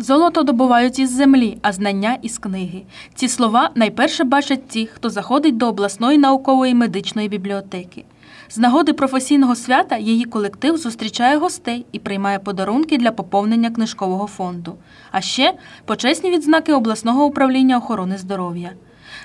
Золото добувають із землі, а знання із книги. Ці слова найперше бачать ті, хто заходить до обласної наукової медичної бібліотеки. З нагоди професійного свята її колектив зустрічає гостей і приймає подарунки для поповнення книжкового фонду. А ще почесні відзнаки обласного управління охорони здоров'я.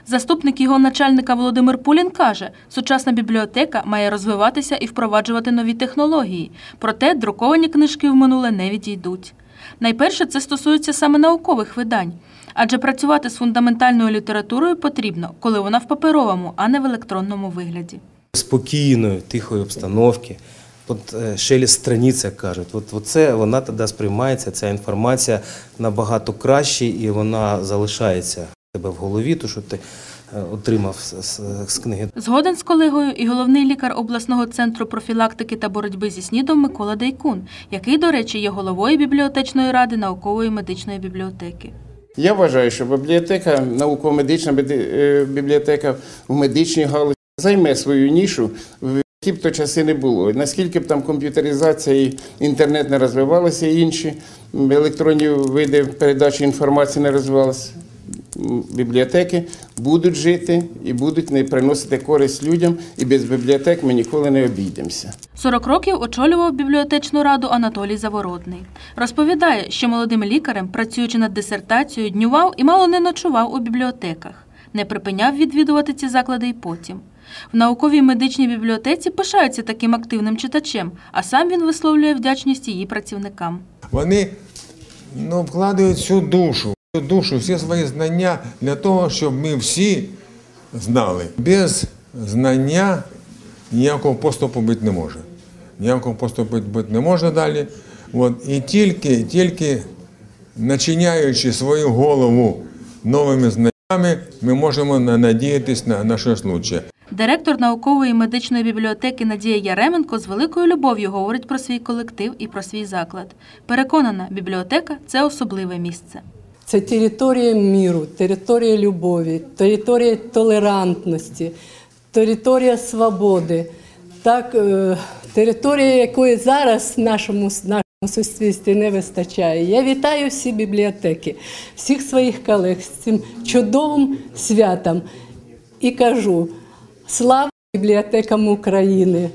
Заступник його начальника Володимир Пулін каже, сучасна бібліотека має розвиватися і впроваджувати нові технології, проте друковані книжки в минуле не відійдуть. Найперше це стосується саме наукових видань, адже працювати з фундаментальною літературою потрібно, коли вона в паперовому, а не в електронному вигляді. спокійної, тихої обстановки. От шелест страниць, як кажуть, от, от це вона тоді сприймається, ця інформація набагато краще і вона залишається в тебе в голові, то що ти отримав з, книги. Згоден з колегою і головний лікар обласного центру профілактики та боротьби зі снідом Микола Дейкун, який, до речі, є головою бібліотечної ради наукової медичної бібліотеки. Я вважаю, що бібліотека, науково-медична е, бібліотека в медичній галузі займе свою нішу, в які б то часи не було. Наскільки б там комп'ютеризація і інтернет не розвивалися, і інші електронні види передачі інформації не розвивалися. Бібліотеки будуть жити і будуть не приносити користь людям, і без бібліотек ми ніколи не обійдемося. 40 років очолював бібліотечну раду Анатолій Заворотний. Розповідає, що молодим лікарем, працюючи над дисертацією, днював і мало не ночував у бібліотеках. Не припиняв відвідувати ці заклади і потім. В науковій медичній бібліотеці пишаються таким активним читачем, а сам він висловлює вдячність її працівникам. Вони ну, вкладають всю душу, душу, всі свої знання для того, щоб ми всі знали. Без знання ніякого поступу бути не може. Ніякого поступу бути не може далі. От, і тільки, тільки начиняючи свою голову новими знаннями, ми можемо на- надіятись на, на щось лучше. Директор наукової медичної бібліотеки Надія Яременко з великою любов'ю говорить про свій колектив і про свій заклад. Переконана, бібліотека це особливе місце. Це територія міру, територія любові, територія толерантності, територія свободи, так, е, територія, якої зараз нашому, нашому суспільстві не вистачає. Я вітаю всі бібліотеки, всіх своїх колег з цим чудовим святом і кажу: слава бібліотекам України!